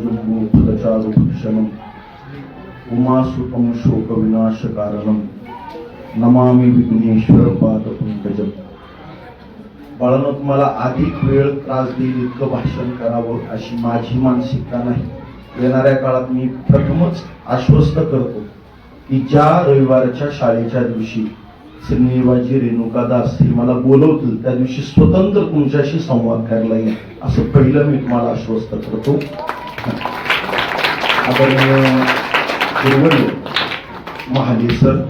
Jumbo फलचारुभक्षणम् उमासुतं शोकविनाशकारणं नमामि विघ्नेश्वर पादपंकजम बाळानं तुम्हाला अधिक वेळ त्रास देईल इतकं भाषण करावं अशी माझी मानसिकता नाही. येणाऱ्या काळात मी प्रथमच आश्वस्त करतो की ज्या रविवारच्या शाळेच्या दिवशी श्रीनिवाजी रेणुका दास हे मला बोलवतील त्या दिवशी स्वतंत्र तुमच्याशी संवाद करायला येईल. असं पहिलं मी तुम्हाला आश्वस्त करतो. आदरणीय गुरुवर्य महाले सर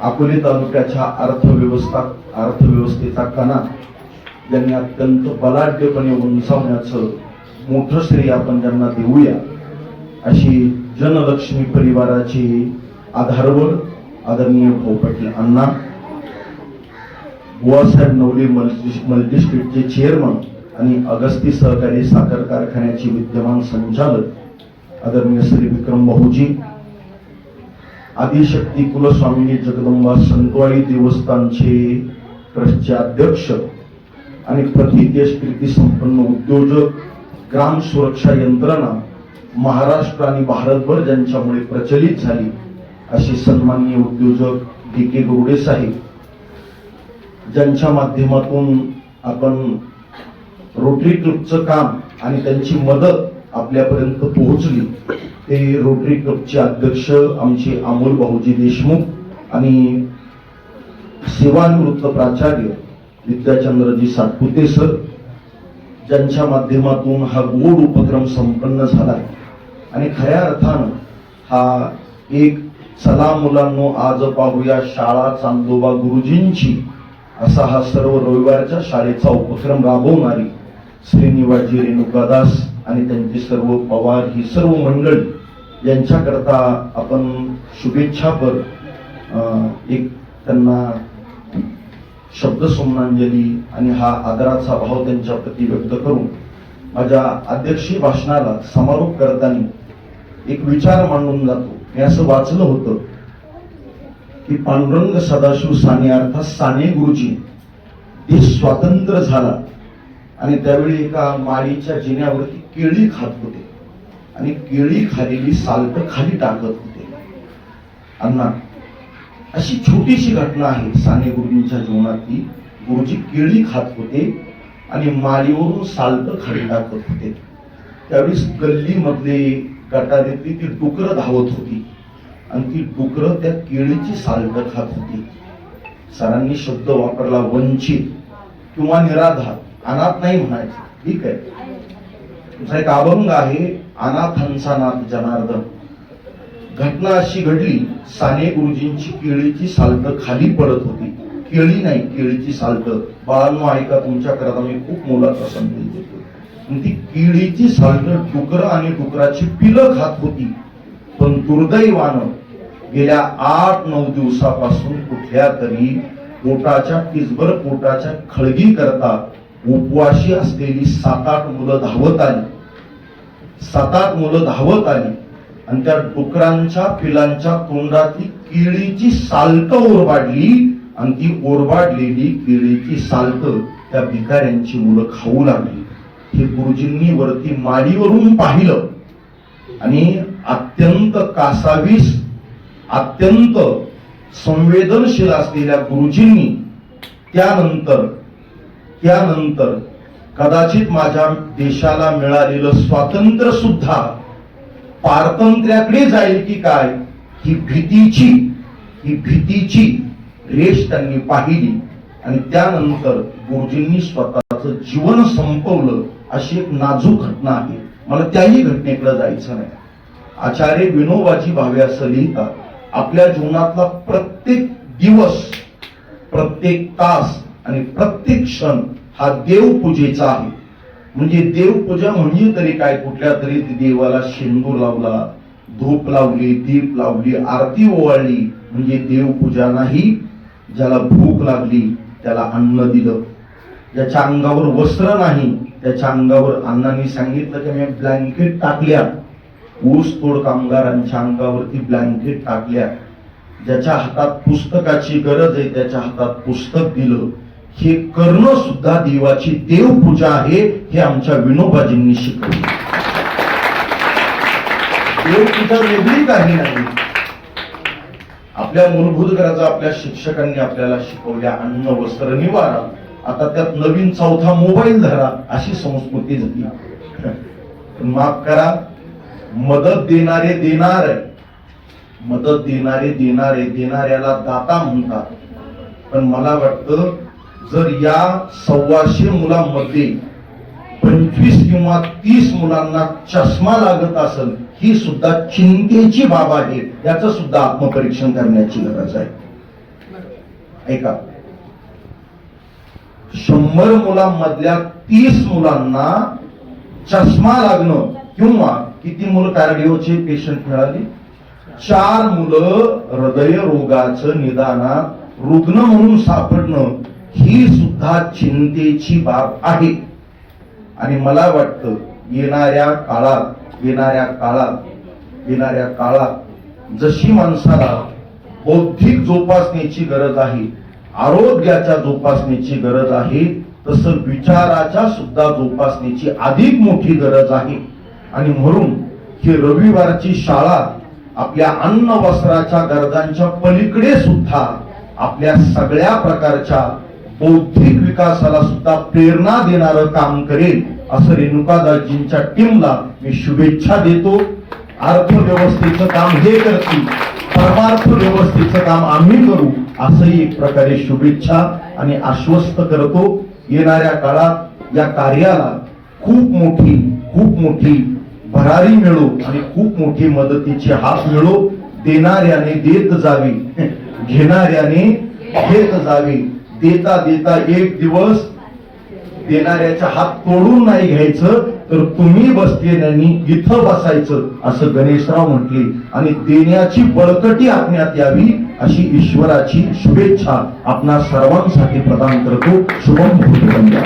अकोले तालुक्याच्या अर्थव्यवस्था अर्थव्यवस्थेचा कणा ज्यांनी अत्यंत बलाढ्यपणे उंचावण्याचं मोठं श्रेय आपण त्यांना देऊया. अशी जनलक्ष्मी परिवाराची आधारवर आदरणीय भाऊ पाटील अण्णा बुवासाहेब नवले मल्टी मल्टीस्ट्रीटचे चेअरमन आणि अगस्ती सहकारी साखर कारखान्याचे विद्यमान संचालक आदरणीय श्री विक्रम भाऊजी आदिशक्ती कुलस्वामिनी जगदंबा संतवाळी देवस्थानचे ट्रस्टचे अध्यक्ष आणि प्रतिदेश कीर्ती संपन्न उद्योजक ग्राम सुरक्षा यंत्रणा महाराष्ट्र आणि भारतभर ज्यांच्यामुळे प्रचलित झाली अशी सन्माननीय उद्योजक डी के गोडे साहेब ज्यांच्या माध्यमातून आपण रोटरी क्लबचं काम आणि त्यांची मदत आपल्यापर्यंत पोहोचली. ते रोटरी क्लबचे अध्यक्ष आमचे अमोल भाऊजी देशमुख आणि सेवानिवृत्त प्राचार्य विद्याचंद्रजी सातपुते सर ज्यांच्या माध्यमातून हा गोड उपक्रम संपन्न झाला. आणि खऱ्या अर्थानं हा एक चला मुलांनो आज पाहूया शाळा चांदोबा गुरुजींची. असा हा सर्व रविवारच्या शाळेचा उपक्रम राबवणारी श्रीनिवाजी रेणुकादास आणि त्यांचे सर्व पवार ही सर्व मंडळी यांच्याकरता आपण शुभेच्छापर एक त्यांना शब्द सोमनांजली आणि हा आदराचा भाव त्यांच्या प्रती व्यक्त करून माझ्या अध्यक्षीय भाषणाला समारोप करताना एक विचार मांडून जातो. मी असं वाचलं होतं की पांडुरंग सदाशिव साने अर्थात साने गुरुजी देश स्वातंत्र्य झाला. आणि त्यावेळी एका माळीच्या जिन्यावरती केळी खात होते. आणि केळी खालेली साल्ट खाली टाकत होते. अण्णा अशी छोटीशी घटना आहे साने गुरुजींच्या जीवनातली. गुरुजी केळी खात होते आणि माळीवरून साल्ट खाली टाकत होते. त्यावेळेस गल्लीमधले गटारीतली ती डुकरं धावत होती. आणि ती डुकरं त्या केळीची साल्ट खात होती. सरांनी शब्द वापरला वंचित किंवा निराधार. अनाथ नाही म्हणायचं. ठीक आहे. तुमचा एक अभंग आहे अनाथांचा नाथ जनार्दन. घटना अशी घडली साने गुरुजींची केळीची साल्ट खाली पडत होती. केळी नाही केळीची साल्ट. बाळांनो ऐका तुमच्याकरता मी खूप मोलाचा संदेश देतो. ती केळीची साल्ट डुकरं आणि डुकराची पिलं खात होती. पण दुर्दैवानं गेल्या आठ नऊ दिवसापासून कुठल्या तरी पोटाच्या टिसभर पोटाच्या खळगी करता उपवाशी असलेली सात आठ मुलं धावत आली. सात आठ मुलं धावत आली आणि त्या डुकरांच्या पिलांच्या तोंडातली केळीची सालक ओरबाडली आणि ती ओरबाडलेली केळीची सालक त्या भिकाऱ्यांची मुलं खाऊ लागली. हे गुरुजींनी वरती माडीवरून पाहिलं आणि अत्यंत कासावीस अत्यंत संवेदनशील असलेल्या गुरुजींनी त्यानंतर त्यानंतर कदाचित माझ्या देशाला मिळालेलं स्वातंत्र्य सुद्धा पारतंत्र्याकडे जाईल की काय ही भीतीची ही भीतीची रेष त्यांनी पाहिली. आणि त्यानंतर गुरुजींनी स्वतःच जीवन संपवलं अशी एक नाजूक घटना आहे. मला त्याही घटनेकडे जायचं नाही. आचार्य विनोबाजी भावे असं लिहितात आपल्या जीवनातला प्रत्येक दिवस प्रत्येक तास आणि प्रत्येक क्षण हा देवपूजेचा आहे. म्हणजे देवपूजा म्हणजे तरी काय कुठल्या तरी देवाला शेंदूर लावला धूप लावली दीप लावली आरती ओवाळली म्हणजे देवपूजा नाही. ज्याला भूक लागली त्याला अन्न दिलं. ज्याच्या अंगावर वस्त्र नाही त्याच्या अंगावर अण्णांनी सांगितलं की मी ब्लँकेट टाकल्या. ऊस तोड कामगारांच्या अंगावरती ब्लँकेट टाकल्या. ज्याच्या हातात पुस्तकाची गरज आहे त्याच्या हातात पुस्तक दिलं. हे करणं सुद्धा देवाची देवपूजा आहे हे आमच्या विनोबाजींनी शिकवले. देवपूजा वेगळी काही नाही. आपल्या मूलभूत गरजा आपल्या शिक्षकांनी आपल्याला शिकवल्या अन्न वस्त्र निवारा. आता त्यात नवीन चौथा मोबाईल धरा अशी संस्कृती झाली. पण माफ करा मदत देणारे देणार मदत देणारे देणारे देणाऱ्याला दाता म्हणतात. पण मला वाटतं जर या सव्वाशे मुलांमध्ये पंचवीस किंवा तीस मुलांना चष्मा लागत असेल ही सुद्धा चिंतेची बाब आहे. याचं सुद्धा आत्मपरीक्षण करण्याची गरज आहे. ऐका. शंभर मुलांमधल्या तीस मुलांना चष्मा लागणं किंवा किती मुलं कार्डिओचे पेशंट मिळाले? चार मुलं हृदय रोगाचं निदानात रुग्ण म्हणून सापडणं ही सुद्धा चिंतेची बाब आहे. आणि मला वाटतं येणाऱ्या काळात येणाऱ्या काळात येणाऱ्या काळात जशी माणसाला बौद्धिक जोपासण्याची गरज आहे आरोग्याच्या जोपासनेची गरज आहे तसं विचाराच्या सुद्धा जोपासनेची अधिक मोठी गरज आहे. आणि म्हणून ही रविवारची शाळा आपल्या अन्न वस्त्राच्या गरजांच्या पलीकडे सुद्धा आपल्या सगळ्या प्रकारच्या बौद्धिक विकासाला सुद्धा प्रेरणा देणारं काम करेल असं रेणुकादासजींच्या टीमला मी शुभेच्छा देतो. अर्थव्यवस्थेचं काम हे करतील परमार्थ व्यवस्थेचं काम आम्ही करू असंही एक प्रकारे शुभेच्छा आणि आश्वस्त करतो. येणाऱ्या काळात या कार्याला खूप मोठी खूप मोठी भरारी मिळो आणि खूप मोठी मदतीची हात मिळो. देणाऱ्याने देत जावी घेणाऱ्याने घेत जावी. देता देता एक दिवस देणाऱ्याचा हात तोडून नाही घ्यायचं तर तुम्ही बसलेल्यांनी इथं बसायचं असं गणेशराव म्हटले. आणि देण्याची बळकटी आपण्यात यावी अशी ईश्वराची शुभेच्छा आपणा सर्वांसाठी प्रदान करतो. शुभम भूतवंद्या